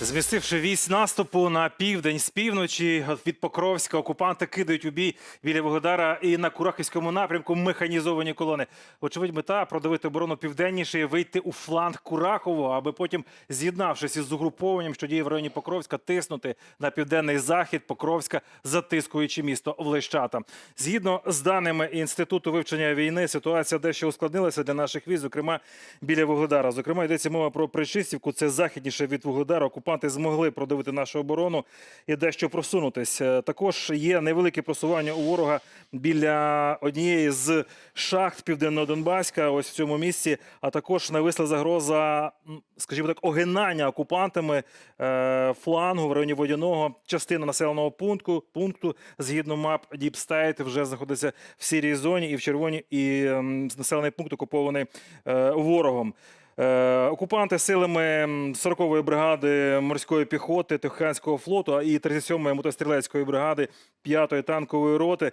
Змістивши вісь наступу на південь з півночі від Покровська, окупанти кидають у бій біля Вугледара і на Курахівському напрямку механізовані колони. Очевидь, мета продавити оборону південніше і вийти у фланг Курахово, аби потім, з'єднавшись із угрупованням, що діє в районі Покровська, тиснути на південний захід Покровська, затискуючи місто в Лещата. Згідно з даними інституту вивчення війни, ситуація дещо ускладнилася для наших військ, зокрема біля Вугледара. Зокрема, йдеться мова про Причистівку. Це західніше від Вугледара. Окупанти змогли продавити нашу оборону і дещо просунутись. Е, Також є невелике просування у ворога біля однієї з шахт Південно-Донбаська, ось в цьому місці. А також нависла загроза, скажімо так, огинання окупантами е, флангу в районі водяного. Частина населеного пункту пункту згідно мап Діпстейт вже знаходиться в сірій зоні і в червоній, і населений пункт окупований е, ворогом. Е, Окупанти силами м, 40-ї бригади морської піхоти Тихоокеанського флоту і 37-ї мотострілецької бригади 5-ї танкової роти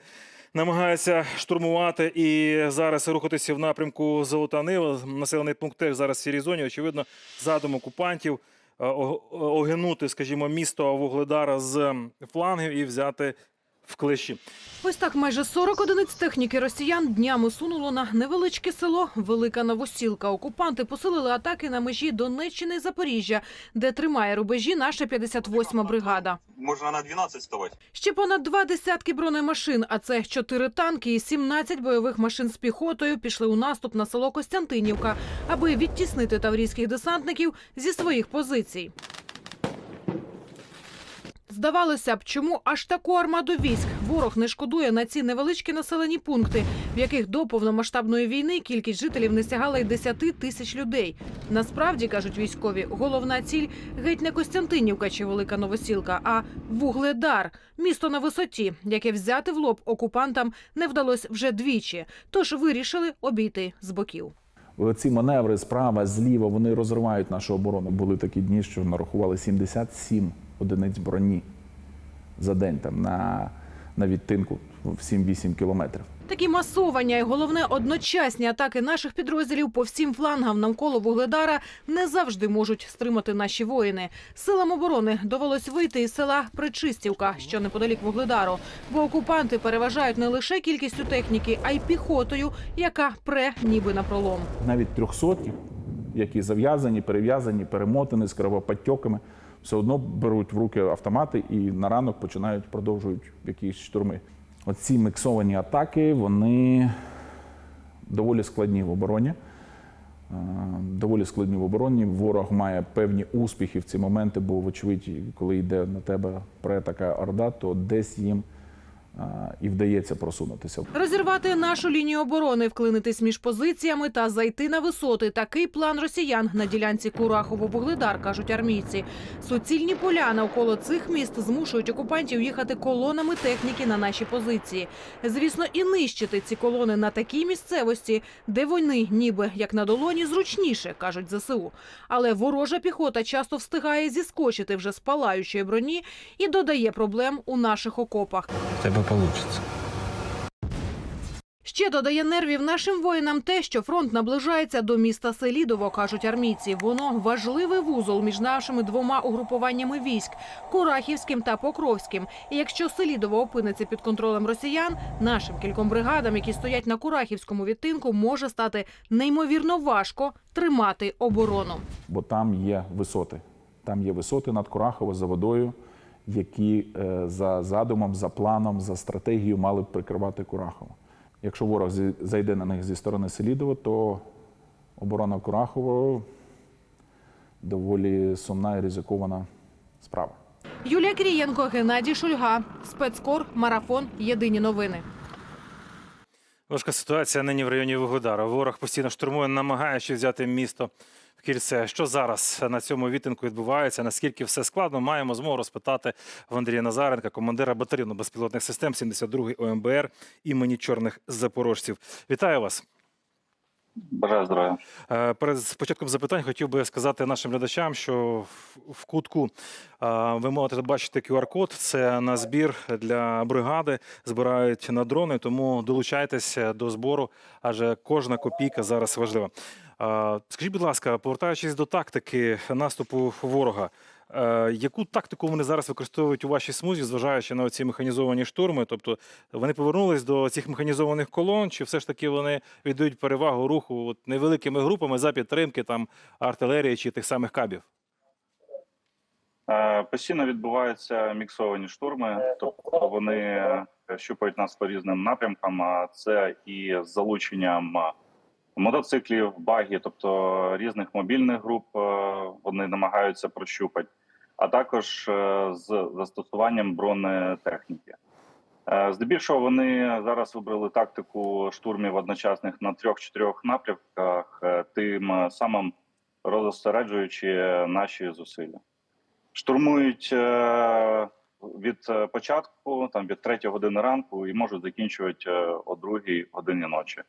намагаються штурмувати і зараз рухатися в напрямку Золота Нива. Населений пункт теж зараз в сірій зоні. Очевидно, задум окупантів е, огинути, скажімо, місто Вугледара з флангів і взяти в клещі. Ось так майже 40 одиниць техніки росіян днями сунуло на невеличке село Велика Новосілка. Окупанти посилили атаки на межі Донеччини і Запоріжжя, де тримає рубежі наша 58-ма бригада. Можно на 12 вставать. Ще понад два десятки бронемашин, а це чотири танки і 17 бойових машин з піхотою пішли у наступ на село Костянтинівка, аби відтіснити таврійських десантників зі своїх позицій. Здавалося б, чому аж таку армаду військ ворог не шкодує на ці невеличкі населені пункти, в яких до повномасштабної війни кількість жителів не сягала й 10 тисяч людей. Насправді кажуть військові, головна ціль геть не Костянтинівка чи Велика Новосілка, а Вугледар, місто на висоті, яке взяти в лоб окупантам не вдалося вже двічі. Тож вирішили обійти з боків. Ці маневри справа, зліва, вони розривають нашу оборону. Були такі дні, що нарахували 77 одиниць броні за день там на, на відтинку в 7-8 кілометрів. Такі масовання і головне одночасні атаки наших підрозділів по всім флангам навколо Вугледара не завжди можуть стримати наші воїни. Силам оборони довелось вийти із села Причистівка, що неподалік Вугледару, бо окупанти переважають не лише кількістю техніки, а й піхотою, яка пре ніби на пролом. Навіть трьохсотні, які зав'язані, перев'язані, перемотані з кровоподтьоками, все одно беруть в руки автомати і на ранок починають продовжують якісь штурми. Оці міксовані атаки, вони доволі складні в обороні. Е, Доволі складні в обороні. Ворог має певні успіхи в ці моменти, бо, вочевидь, коли йде на тебе претака орда, то десь їм і вдається просунутися. Розірвати нашу лінію оборони, вклинитись між позиціями та зайти на висоти. Такий план росіян на ділянці Курахово-Бугледар, кажуть армійці. Суцільні поля навколо цих міст змушують окупантів їхати колонами техніки на наші позиції. Звісно, і нищити ці колони на такій місцевості, де вони ніби як на долоні зручніше, кажуть ЗСУ. Але ворожа піхота часто встигає зіскочити вже з палаючої броні і додає проблем у наших окопах. Тебе получится. Ще додає нервів нашим воїнам те, що фронт наближається до міста Селідово, кажуть армійці. Воно важливий вузол між нашими двома угрупуваннями військ Курахівським та Покровським. І якщо Селідово опиниться під контролем росіян, нашим кільком бригадам, які стоять на Курахівському відтинку, може стати неймовірно важко тримати оборону. бо там є висоти. Там є висоти над Курахово за водою, які е, за задумом, за планом, за стратегією мали б прикривати Курахово. Якщо ворог зі- зайде на них зі сторони Селідова, то оборона Курахово доволі сумна і ризикована справа. Юлія Крієнко, Геннадій Шульга, спецкор, марафон. Єдині новини. Важка ситуація нині в районі Вугледара. Ворог постійно штурмує, намагаючись взяти місто кільце. Що зараз на цьому вітинку відбувається? Наскільки все складно? Маємо змогу розпитати в Андрія Назаренка, командира батальйону безпілотних систем 72-ї ОМБР імені чорних запорожців. Вітаю вас. Бажаю здоров'я. Е, Перед початком запитань хотів би сказати нашим глядачам, що в- кутку е, ви можете бачити QR-код. Це на збір для бригади. Збирають на дрони, тому долучайтеся до збору, адже кожна копійка зараз важлива. Е, Скажіть, будь ласка, повертаючись до тактики наступу ворога, яку тактику вони зараз використовують у вашій смузі, зважаючи на ці механізовані штурми? Тобто вони повернулись до цих механізованих колон, чи все ж таки вони віддають перевагу руху от, невеликими групами за підтримки там артилерії чи тих самих кабів? Е, Постійно відбуваються міксовані штурми, тобто вони е, щупають нас по різним напрямкам. А це і з залученням е, мотоциклів, багі, тобто різних мобільних груп. е, Вони намагаються прощупати, а також е, з застосуванням бронетехніки. Е, Здебільшого вони зараз вибрали тактику штурмів одночасних на трьох-чотирьох напрямках, тим самим розосереджуючи наші зусилля. Штурмують від початку, там від 3 години ранку, і можуть закінчувати о 2 годині ночі.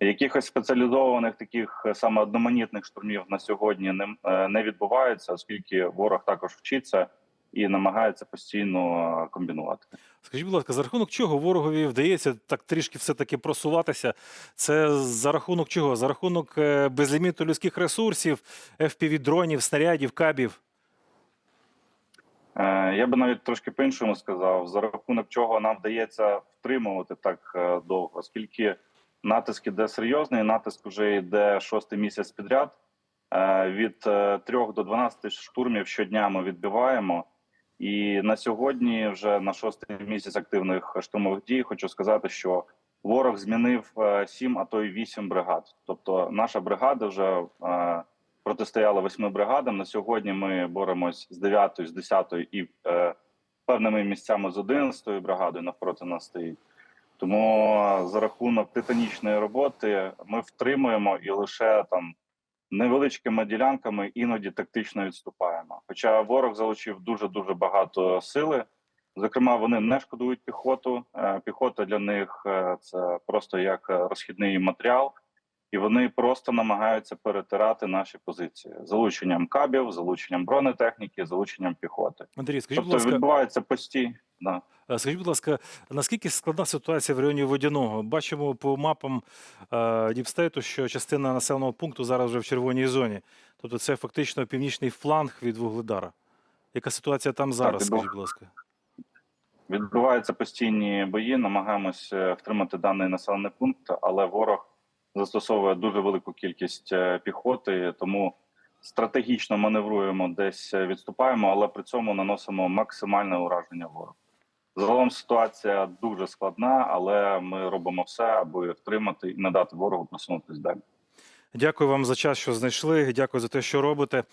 Якихось спеціалізованих таких е, саме одноманітних штурмів на сьогодні не, е, не відбувається, оскільки ворог також вчиться і намагається постійно е, комбінувати. Скажіть, будь ласка, за рахунок чого ворогові вдається так трішки все-таки просуватися? Це за рахунок чого? За рахунок безліміту людських ресурсів, FPV-дронів, снарядів, кабів? Я би навіть трошки по-іншому сказав, за рахунок чого нам вдається втримувати так довго, оскільки натиск іде серйозний, натиск вже йде шостий місяць підряд. Е, Від 3 до 12 штурмів щодня ми відбиваємо. І на сьогодні, вже на шостий місяць активних штурмових дій, хочу сказати, що ворог змінив 7, а то й 8 бригад. Тобто наша бригада вже е, протистояла восьми бригадам. На сьогодні ми боремось з 9, з 10 і е, певними місцями з 11 бригадою навпроти нас стоїть. Тому е, за рахунок титанічної роботи ми втримуємо і лише там невеличкими ділянками іноді тактично відступаємо. Хоча ворог залучив дуже дуже багато сили. Зокрема, вони не шкодують піхоту. Е, Піхота для них е, це просто як розхідний матеріал, і вони просто намагаються перетирати наші позиції залученням кабів, залученням бронетехніки, залученням піхоти. Андрій, скажіть, будь Тобто ласка, відбувається постійно. Да. е, скажіть, будь ласка, наскільки складна ситуація в районі Водяного? Бачимо по мапам е, Діпстейту, що частина населеного пункту зараз вже в червоній зоні. Тобто це фактично північний фланг від Вугледара. Яка ситуація там зараз? відбув- Скажіть, будь ласка. Відбуваються постійні бої, намагаємось е, втримати даний населений пункт, але ворог застосовує дуже велику кількість піхоти, тому стратегічно маневруємо, десь відступаємо, але при цьому наносимо максимальне ураження ворогу. Загалом ситуація дуже складна, але ми робимо все, аби втримати і надати ворогу просунутися далі. Дякую вам за час, що знайшли. Дякую за те, що робите.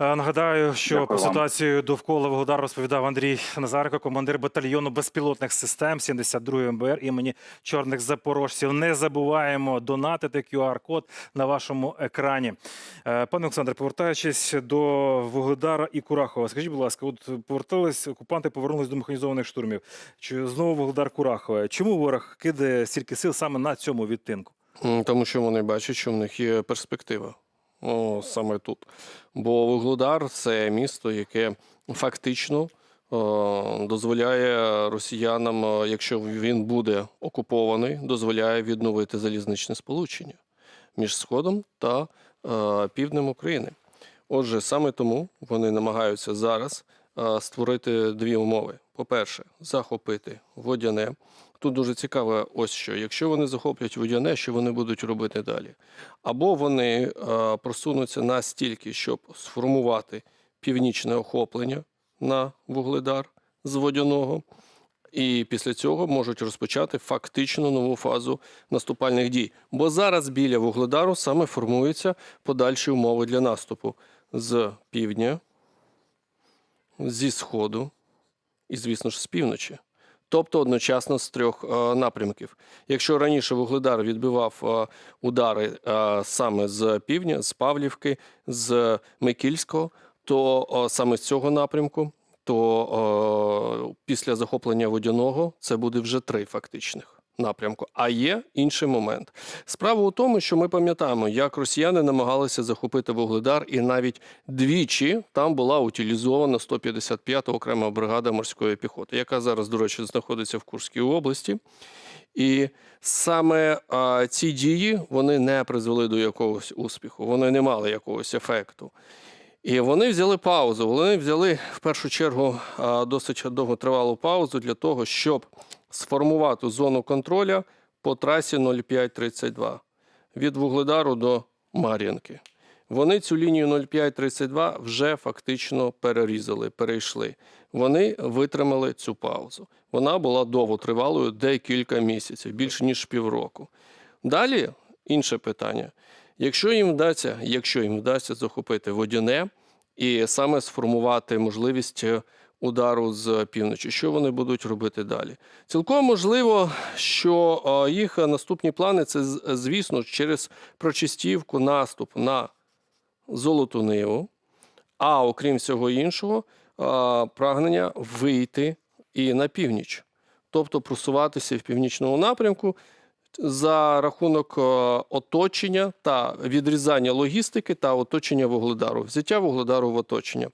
Е, Нагадаю, що Дякую про вам. ситуацію довкола Вугледар розповідав Андрій Назаренко, командир батальйону безпілотних систем 72 МБР імені Чорних Запорожців. Не забуваємо донатити QR-код на вашому екрані. Е, Пане Олександре, повертаючись до Вугледара і Курахова, скажіть, будь ласка, от повертались окупанти, повернулись до механізованих штурмів. Чи знову Вугледар Курахова? Чому ворог кидає стільки сил саме на цьому відтинку? Тому що вони бачать, що в них є перспектива. О, саме тут. Бо Вугледар це місто, яке фактично е, дозволяє росіянам, е, якщо він буде окупований, дозволяє відновити залізничне сполучення між Сходом та е, півднем України. Отже, саме тому вони намагаються зараз створити дві умови: по-перше, захопити водяне. Тут дуже цікаво, ось що. Якщо вони захоплять водяне, що вони будуть робити далі? Або вони е, просунуться настільки, щоб сформувати північне охоплення на вугледар з водяного, і після цього можуть розпочати фактично нову фазу наступальних дій. Бо зараз біля вугледару саме формуються подальші умови для наступу з півдня, зі сходу і, звісно ж, з півночі. Тобто одночасно з трьох е, напрямків. Якщо раніше Вугледар відбивав е, удари е, саме з півдня, з Павлівки, з Микільського, то саме з цього напрямку, то після захоплення водяного це буде вже три фактичних напрямку. А є інший момент. Справа у тому, що ми пам'ятаємо, як росіяни намагалися захопити Вугледар, і навіть двічі там була утилізована 155-та окрема бригада морської піхоти, яка зараз, до речі, знаходиться в Курській області. І саме а, ці дії вони не призвели до якогось успіху, вони не мали якогось ефекту. І вони взяли паузу. Вони взяли в першу чергу досить довготривалу паузу для того, щоб сформувати зону контроля по трасі 0532 від Вугледару до Мар'їнки. Вони цю лінію 0532 вже фактично перерізали, перейшли. Вони витримали цю паузу. Вона була довготривалою декілька місяців, більше ніж півроку. Далі інше питання. Якщо їм вдасться, якщо їм вдасться захопити водяне і саме сформувати можливість е, удару з півночі, що вони будуть робити далі? Цілком можливо, що е, їх наступні плани це, звісно, через прочистівку наступ на Золоту Ниву, а окрім всього іншого, е, прагнення вийти і на північ, тобто просуватися в північному напрямку за рахунок е, оточення та відрізання логістики та оточення Вугледару, взяття Вугледару в оточення.